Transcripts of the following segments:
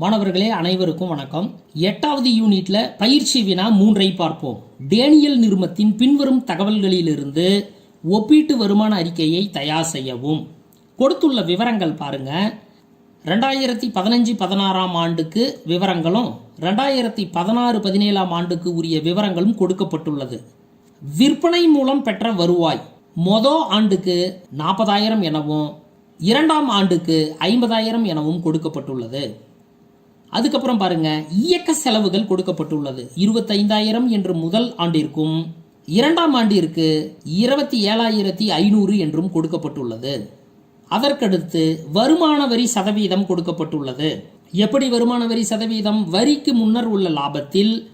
மாணவர்களே அனைவருக்கும் வணக்கம். எட்டாவது யூனிட்ல பயிற்சி வினா மூன்றை பார்ப்போம். டேனியல் நிறுமத்தின் பின்வரும் தகவல்களிலிருந்து ஒப்பீட்டு வருமான அறிக்கையை தயார் செய்யவும். கொடுத்துள்ள விவரங்கள் பாருங்க. ரெண்டாயிரத்தி பதினஞ்சு பதினாறாம் ஆண்டுக்கு விவரங்களும் ரெண்டாயிரத்தி பதினாறு பதினேழாம் ஆண்டுக்கு உரிய விவரங்களும் கொடுக்கப்பட்டுள்ளது. விற்பனை மூலம் பெற்ற வருவாய் மொதல் ஆண்டுக்கு நாற்பதாயிரம் எனவும் இரண்டாம் ஆண்டுக்கு ஐம்பதாயிரம் எனவும் கொடுக்கப்பட்டுள்ளது. அதுக்கப்புறம் பாருங்க இயக்க செலவுகள் கொடுக்கப்பட்டுள்ளது. இருபத்தைந்தாயிரம் என்று முதல் ஆண்டிற்கும் இரண்டாம் ஆண்டிற்கு இருபத்தி ஏழாயிரத்தி ஐநூறு என்றும் கொடுக்கப்பட்டுள்ளது. அதற்கடுத்து வருமான வரி சதவீதம் கொடுக்கப்பட்டுள்ளது. எப்படி வருமான வரி சதவீதம்? வரிக்கு முன்னர் உள்ள லாபத்தில்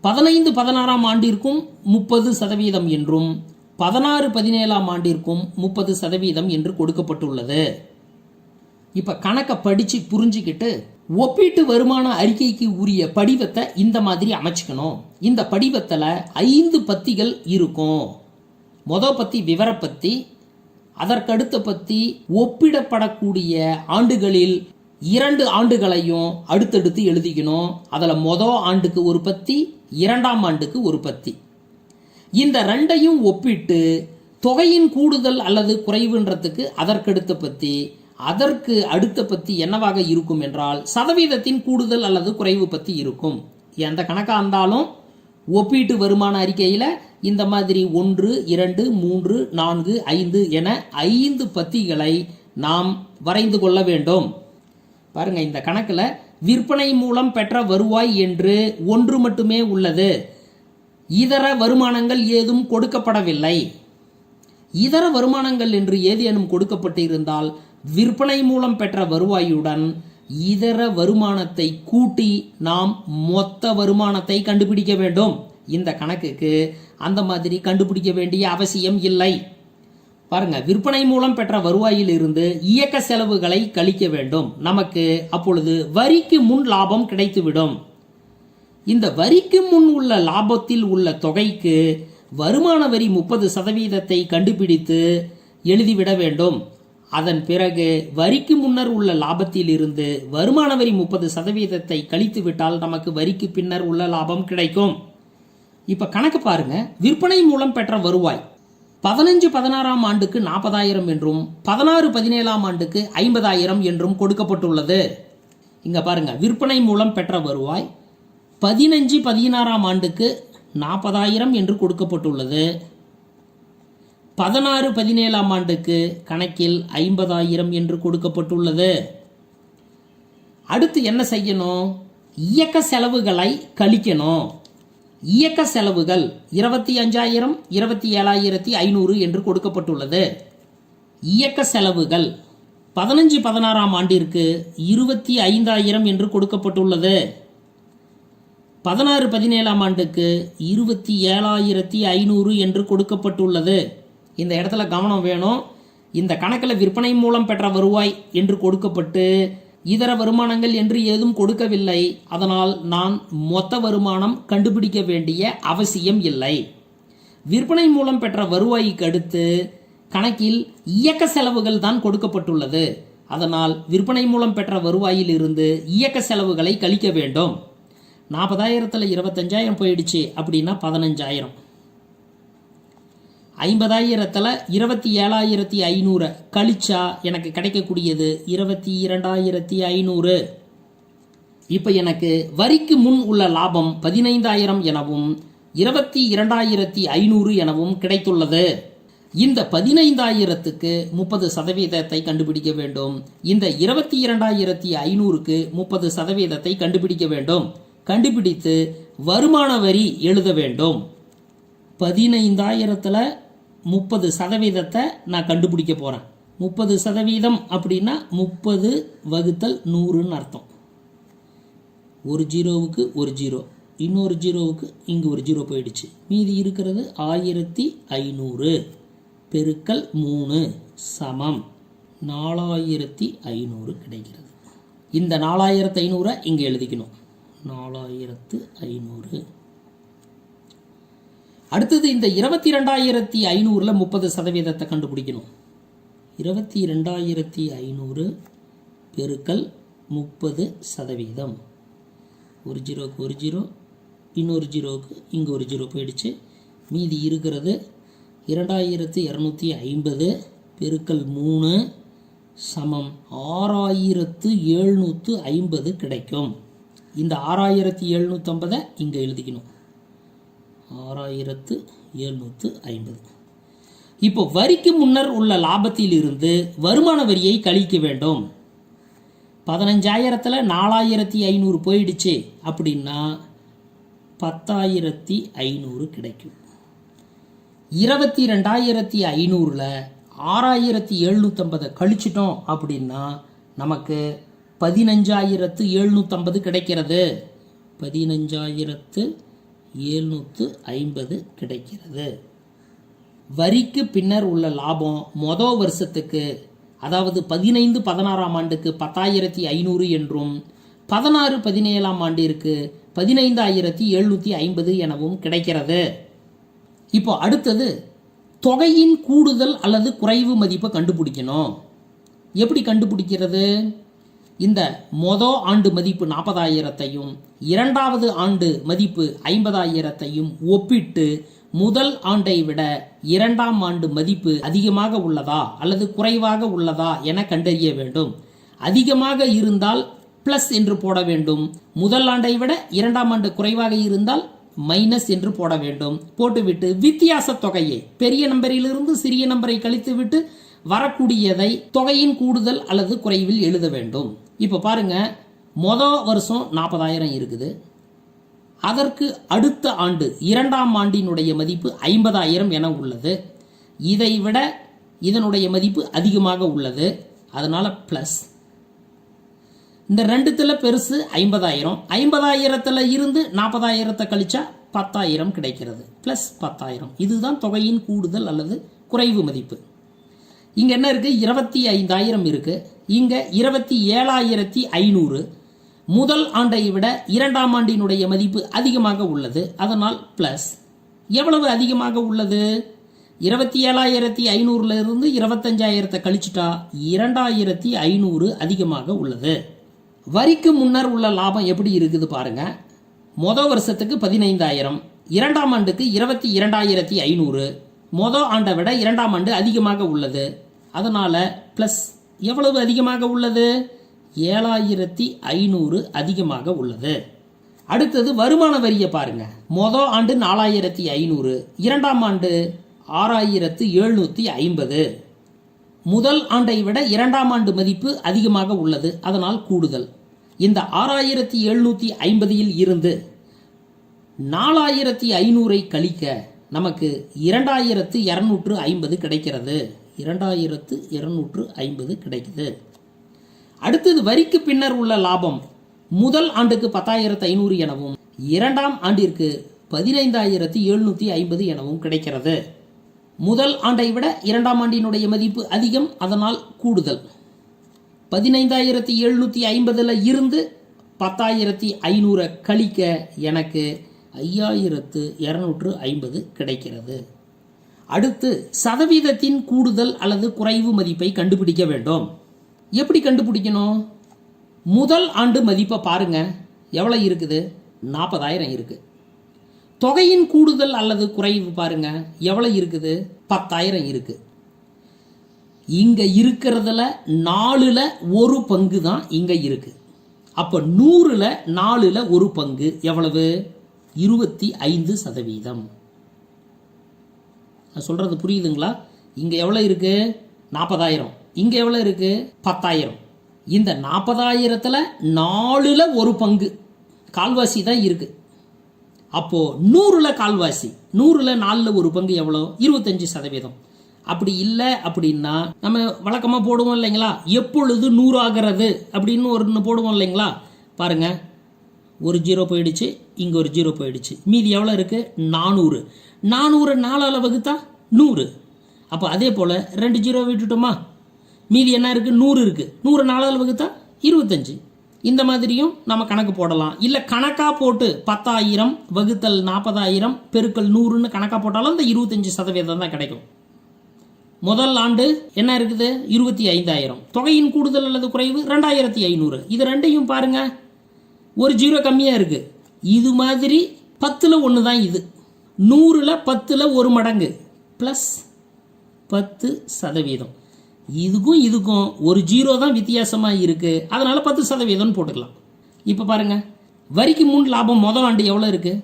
பதினைந்து பதினாறாம் ஆண்டிற்கும் முப்பது சதவீதம் என்றும் பதினாறு பதினேழாம் ஆண்டிற்கும் முப்பது சதவீதம் என்று கொடுக்கப்பட்டுள்ளது. இப்ப கணக்கை படிச்சு புரிஞ்சுக்கிட்டு ஒப்பீட்டு வருமான அறிக்கைக்கு உரிய படிவத்தை இந்த மாதிரி அமைச்சுக்கணும். இந்த படிவத்தில் ஐந்து பத்திகள் இருக்கும். மொத பத்தி விவரப்பத்தி அதற்கடுத்த பத்தி ஒப்பிடப்படக்கூடிய ஆண்டுகளில் இரண்டு ஆண்டுகளையும் அடுத்தடுத்து எழுதிக்கணும். அதில் மொதல் ஆண்டுக்கு ஒரு பத்தி இரண்டாம் ஆண்டுக்கு ஒரு பத்தி. இந்த ரெண்டையும் ஒப்பிட்டு தொகையின் கூடுதல் அல்லது குறைவுன்றதுக்கு அதற்கடுத்த பத்தி அதற்கு அடுத்த பத்தி என்னவாக இருக்கும் என்றால் சதவீதத்தின் கூடுதல் அல்லது குறைவு பத்தி இருக்கும். எந்த கணக்காக இருந்தாலும் ஒப்பீட்டு வருமான அறிக்கையில் இந்த மாதிரி ஒன்று இரண்டு மூன்று நான்கு ஐந்து என ஐந்து பத்திகளை நாம் வரைந்து கொள்ள வேண்டும். பாருங்க இந்த கணக்கில் விற்பனை மூலம் பெற்ற வருவாய் என்று ஒன்று மட்டுமே உள்ளது. இதர வருமானங்கள் ஏதும் கொடுக்கப்படவில்லை. இதர வருமானங்கள் என்று ஏதேனும் கொடுக்கப்பட்டு இருந்தால் விற்பனை மூலம் பெற்ற வருவாயுடன் இதர வருமானத்தை கூட்டி நாம் மொத்த வருமானத்தை கண்டுபிடிக்க வேண்டும். இந்த கணக்குக்கு அந்த மாதிரி கண்டுபிடிக்க வேண்டிய அவசியம் இல்லை. பாருங்க விற்பனை மூலம் பெற்ற வருவாயில் இருந்து இயக்க செலவுகளை கழிக்க வேண்டும். நமக்கு அப்பொழுது வரிக்கு முன் லாபம் கிடைத்துவிடும். இந்த வரிக்கு முன் உள்ள லாபத்தில் உள்ள தொகைக்கு வருமான வரி முப்பது சதவீதத்தை கண்டுபிடித்து எழுதிவிட வேண்டும். அதன் பிறகு வரிக்கு முன்னர் உள்ள லாபத்தில் இருந்து வருமான வரி முப்பது சதவீதத்தை கழித்து விட்டால் நமக்கு வரிக்கு பின்னர் உள்ள லாபம் கிடைக்கும். இப்ப கணக்கு பாருங்க. விற்பனை மூலம் பெற்ற வருவாய் பதினஞ்சு பதினாறாம் ஆண்டுக்கு நாற்பதாயிரம் என்றும் பதினாறு பதினேழாம் ஆண்டுக்கு ஐம்பதாயிரம் என்றும் கொடுக்கப்பட்டுள்ளது. இங்க பாருங்க. விற்பனை மூலம் பெற்ற வருவாய் பதினஞ்சு பதினாறாம் ஆண்டுக்கு நாற்பதாயிரம் என்று கொடுக்கப்பட்டுள்ளது. பதினாறு பதினேழாம் ஆண்டுக்கு கணக்கில் ஐம்பதாயிரம் என்று கொடுக்கப்பட்டுள்ளது. அடுத்து என்ன செய்யணும்? இயக்க செலவுகளை கழிக்கணும். இயக்க செலவுகள் இருபத்தி அஞ்சாயிரம் இருபத்தி ஏழாயிரத்தி ஐநூறு என்று கொடுக்கப்பட்டுள்ளது. இயக்க செலவுகள் பதினஞ்சு பதினாறாம் ஆண்டிற்கு இருபத்தி ஐந்தாயிரம் என்று கொடுக்கப்பட்டுள்ளது. பதினாறு பதினேழாம் ஆண்டுக்கு இருபத்தி ஏழாயிரத்தி ஐநூறு என்று கொடுக்கப்பட்டுள்ளது. இந்த இடத்துல கவனம் வேணும். இந்த கணக்கில் விற்பனை மூலம் பெற்ற வருவாய் என்று கொடுக்கப்பட்டு இதர வருமானங்கள் என்று ஏதும் கொடுக்கவில்லை. அதனால் நான் மொத்த வருமானம் கண்டுபிடிக்க வேண்டிய அவசியம் இல்லை. விற்பனை மூலம் பெற்ற வருவாய்க்கு அடுத்து கணக்கில் இயக்க செலவுகள் தான் கொடுக்கப்பட்டுள்ளது. அதனால் விற்பனை மூலம் பெற்ற வருவாயில் இருந்து இயக்க செலவுகளை கழிக்க வேண்டும். நாற்பதாயிரத்தில் இருபத்தஞ்சாயிரம் போயிடுச்சு அப்படின்னா பதினஞ்சாயிரம். ஐம்பதாயிரத்தில் இருபத்தி ஏழாயிரத்தி ஐநூறு கழிச்சா எனக்கு கிடைக்கக்கூடியது இருபத்தி இரண்டாயிரத்தி ஐநூறு. இப்போ எனக்கு வரிக்கு முன் உள்ள லாபம் பதினைந்தாயிரம் எனவும் இருபத்தி இரண்டாயிரத்தி ஐநூறு எனவும் கிடைத்துள்ளது. இந்த பதினைந்தாயிரத்துக்கு முப்பது சதவீதத்தை கண்டுபிடிக்க வேண்டும். இந்த இருபத்தி இரண்டாயிரத்தி ஐநூறுக்கு முப்பது சதவீதத்தை கண்டுபிடிக்க வேண்டும். கண்டுபிடித்து வருமான வரி எழுத வேண்டும். பதினைந்தாயிரத்தில் முப்பது சதவீதத்தை நான் கண்டுபிடிக்க போகிறேன் முப்பது சதவீதம் அப்படின்னா முப்பது வகுத்தல் நூறுன்னு அர்த்தம். ஒரு ஜீரோவுக்கு ஒரு ஜீரோ. இன்னொரு ஜீரோவுக்கு இங்கே ஒரு ஜீரோ போயிடுச்சு. மீதி இருக்கிறது ஆயிரத்தி ஐநூறு. பெருக்கல் மூணு சமம். நாலாயிரத்தி ஐநூறு கிடைக்கிறது. இந்த நாலாயிரத்து ஐநூறை இங்கே எழுதிக்கணும். நாலாயிரத்து ஐநூறு. அடுத்தது இந்த இருபத்தி ரெண்டாயிரத்தி ஐநூறில் முப்பது சதவீதத்தை கண்டுபிடிக்கணும். இருபத்தி ரெண்டாயிரத்தி ஐநூறு பெருக்கல் முப்பது சதவீதம். ஒரு ஜீரோக்கு ஒரு ஜீரோ இன்னொரு ஜீரோவுக்கு இங்கே ஒரு ஜீரோ போயிடுச்சு. மீதி இருக்கிறது இரண்டாயிரத்து இரநூத்தி ஐம்பது பெருக்கல் மூணு சமம் ஆறாயிரத்து எழுநூற்று ஐம்பது கிடைக்கும். இந்த ஆறாயிரத்தி எழுநூற்றம்பதை இங்கே எழுதிக்கணும். ஆறாயிரத்து எழுநூற்று ஐம்பது. இப்போ வரிக்கு முன்னர் உள்ள லாபத்தில் இருந்து வருமான வரியை கழிக்க வேண்டும். பதினஞ்சாயிரத்தில் நாலாயிரத்தி ஐநூறு போயிடுச்சு அப்படின்னா பத்தாயிரத்தி ஐநூறு கிடைக்கும். இருபத்தி ரெண்டாயிரத்தி ஐநூறில் ஆறாயிரத்தி எழுநூற்றம்பதை கழிச்சிட்டோம் அப்படின்னா நமக்கு பதினஞ்சாயிரத்து எழுநூற்றம்பது கிடைக்கிறது. பதினஞ்சாயிரத்து எழுநூற்று ஐம்பது கிடைக்கிறது. வரிக்கு பின்னர் உள்ள லாபம் மொதல் வருஷத்துக்கு அதாவது பதினைந்து பதினாறாம் ஆண்டுக்கு பத்தாயிரத்தி ஐநூறு என்றும் பதினாறு பதினேழாம் ஆண்டிற்கு பதினைந்தாயிரத்தி எழுநூற்றி ஐம்பது எனவும் கிடைக்கிறது. இப்போ அடுத்தது தொகையின் கூடுதல் அல்லது குறைவு மதிப்பை கண்டுபிடிக்கணும். எப்படி கண்டுபிடிக்கிறது? இந்த மொதல் ஆண்டு மதிப்பு நாற்பதாயிரத்தையும் இரண்டாவது ஆண்டு மதிப்பு ஐம்பதாயிரத்தையும் ஒப்பிட்டு முதல் ஆண்டை விட இரண்டாம் ஆண்டு மதிப்பு அதிகமாக உள்ளதா அல்லது குறைவாக உள்ளதா என கண்டறிய வேண்டும். அதிகமாக இருந்தால் பிளஸ் என்று போட வேண்டும். முதல் ஆண்டை விட இரண்டாம் ஆண்டு குறைவாக இருந்தால் மைனஸ் என்று போட வேண்டும். போட்டுவிட்டு வித்தியாச தொகையை பெரிய நம்பரிலிருந்து சிறிய நம்பரை கழித்துவிட்டு வரக்கூடியதை தொகையின் கூடுதல் அல்லது குறைவில் எழுத வேண்டும். இப்போ பாருங்க மொதல் வருஷம் நாற்பதாயிரம் இருக்குது. அதற்கு அடுத்த ஆண்டு இரண்டாம் ஆண்டினுடைய மதிப்பு ஐம்பதாயிரம் என உள்ளது. இதை விட இதனுடைய மதிப்பு அதிகமாக உள்ளது. அதனால் ப்ளஸ் இந்த ரெண்டுத்தில் பெருசு ஐம்பதாயிரம். ஐம்பதாயிரத்தில் இருந்து நாற்பதாயிரத்தை கழிச்சா பத்தாயிரம் கிடைக்கிறது. ப்ளஸ் பத்தாயிரம். இதுதான் தொகையின் கூடுதல் அல்லது குறைவு மதிப்பு. இங்கே என்ன இருக்குது இருபத்தி ஐந்தாயிரம் இருக்குது இங்க இருபத்தி ஏழாயிரத்தி ஐநூறு. முதல் ஆண்டை விட இரண்டாம் ஆண்டினுடைய மதிப்பு அதிகமாக உள்ளது. அதனால் பிளஸ் எவ்வளவு அதிகமாக உள்ளது? இருபத்தி ஏழாயிரத்தி ஐநூறுல இருந்து இருபத்தஞ்சாயிரத்தை கழிச்சிட்டா இரண்டாயிரத்தி ஐநூறு அதிகமாக உள்ளது. வரிக்கு முன்னர் உள்ள லாபம் எப்படி இருக்குது பாருங்க. மொதல் வருஷத்துக்கு பதினைந்தாயிரம். இரண்டாம் ஆண்டுக்கு இருபத்தி இரண்டாயிரத்தி ஐநூறு. மொதல் ஆண்டை விட இரண்டாம் ஆண்டு அதிகமாக உள்ளது. அதனால ப்ளஸ் எவ்வளவு அதிகமாக உள்ளது? ஏழாயிரத்தி ஐநூறு அதிகமாக உள்ளது. அடுத்தது வருமான வரியை பாருங்க. மொதல் ஆண்டு நாலாயிரத்தி ஐநூறு இரண்டாம் ஆண்டு ஆறாயிரத்து எழுநூற்றி ஐம்பது. முதல் ஆண்டை விட இரண்டாம் ஆண்டு மதிப்பு அதிகமாக உள்ளது அதனால் கூடுதல். இந்த ஆறாயிரத்தி எழுநூற்றி ஐம்பதில் இருந்து நாலாயிரத்தி ஐநூறை கழிக்க நமக்கு இரண்டாயிரத்து இரநூற்று ஐம்பது கிடைக்கிறது. இரண்டாயிரத்து இருநூற்று ஐம்பது கிடைக்குது. அடுத்தது வரிக்கு பின்னர் உள்ள லாபம் முதல் ஆண்டுக்கு பத்தாயிரத்து ஐநூறு எனவும் இரண்டாம் ஆண்டிற்கு பதினைந்தாயிரத்து எழுநூற்றி ஐம்பது எனவும் கிடைக்கிறது. முதல் ஆண்டை விட இரண்டாம் ஆண்டினுடைய மதிப்பு அதிகம் அதனால் கூடுதல். பதினைந்தாயிரத்தி எழுநூற்றி ஐம்பதில் இருந்து பத்தாயிரத்தி ஐநூறை கழிக்க எனக்கு ஐயாயிரத்து இரநூற்று ஐம்பது கிடைக்கிறது. அடுத்து சதவீதத்தின் கூடுதல் அல்லது குறைவு மதிப்பை கண்டுபிடிக்க வேண்டும். எப்படி கண்டுபிடிக்கணும்? முதல் ஆண்டு மதிப்பை பாருங்க. எவ்வளோ இருக்குது? நாற்பதாயிரம் இருக்கு. தொகையின் கூடுதல் அல்லது குறைவு பாருங்க. எவ்வளோ இருக்குது? பத்தாயிரம் இருக்கு. இங்க இருக்கிறதுல நாலுல ஒரு பங்கு தான் இங்க இருக்கு. அப்ப நூறுல நாலுல ஒரு பங்கு எவ்வளவு? இருபத்தி ஐந்து சதவீதம். நான் சொல்கிறது புரியுதுங்களா? இங்கே எவ்வளோ இருக்குது நாற்பதாயிரம். இங்கே எவ்வளோ இருக்குது பத்தாயிரம். இந்த நாற்பதாயிரத்தில் நாலில் ஒரு பங்கு. கால்வாசி தான் இருக்குது அப்போது நூறில் கால்வாசி நூறில் நாலில் ஒரு பங்கு எவ்வளோ இருபத்தஞ்சு சதவீதம். அப்படி இல்லை அப்படின்னா நம்ம வழக்கமாக போடுவோம் இல்லைங்களா? எப்பொழுது நூறு ஆகிறது அப்படின்னு ஒன்று போடுவோம் இல்லைங்களா? பாருங்கள் ஒரு ஜீரோ போயிடுச்சு இங்கே ஒரு ஜீரோ போயிடுச்சு. மீதி எவ்வளோ இருக்குது நானூறு. நானூறு நாலால் வகுத்தா? நூறு. அப்போ அதே போல் ரெண்டு ஜீரோ விட்டுட்டோமா? மீதி என்ன இருக்குது நூறு இருக்குது நூறு நாலால் வகுத்தா? இருபத்தஞ்சு. இந்த மாதிரியும் நம்ம கணக்கு போடலாம். இல்லை கணக்காக போட்டு பத்தாயிரம் வகுத்தல் நாற்பதாயிரம் பெருக்கல் நூறுன்னு கணக்காக போட்டாலும் இந்த இருபத்தஞ்சி சதவீதம் தான் கிடைக்கும். முதல் ஆண்டு என்ன இருக்குது? இருபத்தி ஐந்தாயிரம். தொகையின் கூடுதல் அல்லது குறைவு? ரெண்டாயிரத்தி ஐநூறு. இது ரெண்டையும் பாருங்கள் ஒரு ஜீரோ கம்மியாக இருக்குது இது மாதிரி பத்தில் ஒன்று தான் இது. நூறில் பத்தில் ஒரு மடங்கு. ப்ளஸ் பத்து சதவீதம். இதுக்கும் இதுக்கும் ஒரு ஜீரோ தான் வித்தியாசமாக இருக்குது அதனால் பத்து சதவீதம்னு போட்டுக்கலாம். இப்போ பாருங்க. வரிக்கு முன் லாபம் முதல் ஆண்டு எவ்வளோ இருக்குது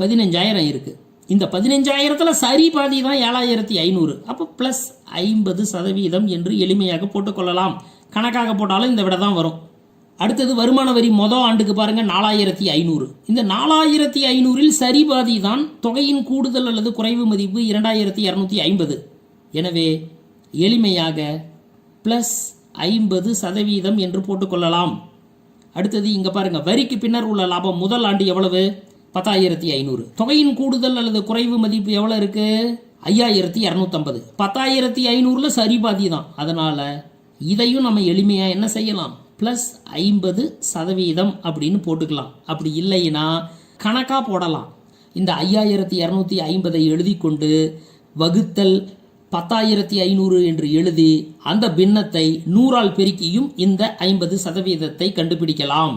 பதினஞ்சாயிரம் இருக்குது இந்த பதினஞ்சாயிரத்தில் சரி பாதி தான் ஏழாயிரத்தி ஐநூறு. அப்போ ப்ளஸ் ஐம்பது சதவீதம் என்று எளிமையாக போட்டுக்கொள்ளலாம். கணக்காக போட்டாலும் இந்த விட தான் வரும். அடுத்தது வருமான வரி மொதல் ஆண்டுக்கு பாருங்கள் நாலாயிரத்தி ஐநூறு. இந்த நாலாயிரத்தி ஐநூறில் சரி பாதி தான் தொகையின் கூடுதல் அல்லது குறைவு மதிப்பு இரண்டாயிரத்தி இரநூத்தி ஐம்பது. எனவே எளிமையாக ப்ளஸ் ஐம்பது சதவீதம் என்று போட்டுக்கொள்ளலாம் அடுத்தது இங்கே பாருங்க வரிக்கு பின்னர் உள்ள லாபம் முதல் ஆண்டு எவ்வளவு? பத்தாயிரத்தி ஐநூறு. தொகையின் கூடுதல் அல்லது குறைவு மதிப்பு எவ்வளோ இருக்கு? ஐயாயிரத்தி இரநூத்தம்பது பத்தாயிரத்தி ஐநூறுல சரி பாதி தான். அதனால் இதையும் நம்ம எளிமையாக என்ன செய்யலாம்? ப்ளஸ் ஐம்பது சதவீதம் அப்படின்னு போட்டுக்கலாம். அப்படி இல்லைன்னா கணக்காக போடலாம். இந்த ஐயாயிரத்தி இரநூத்தி ஐம்பதை எழுதி கொண்டு வகுத்தல் பத்தாயிரத்தி ஐநூறு என்று எழுதி அந்த பின்னத்தை நூறால் பெருக்கியும் இந்த ஐம்பது சதவீதத்தை கண்டுபிடிக்கலாம்.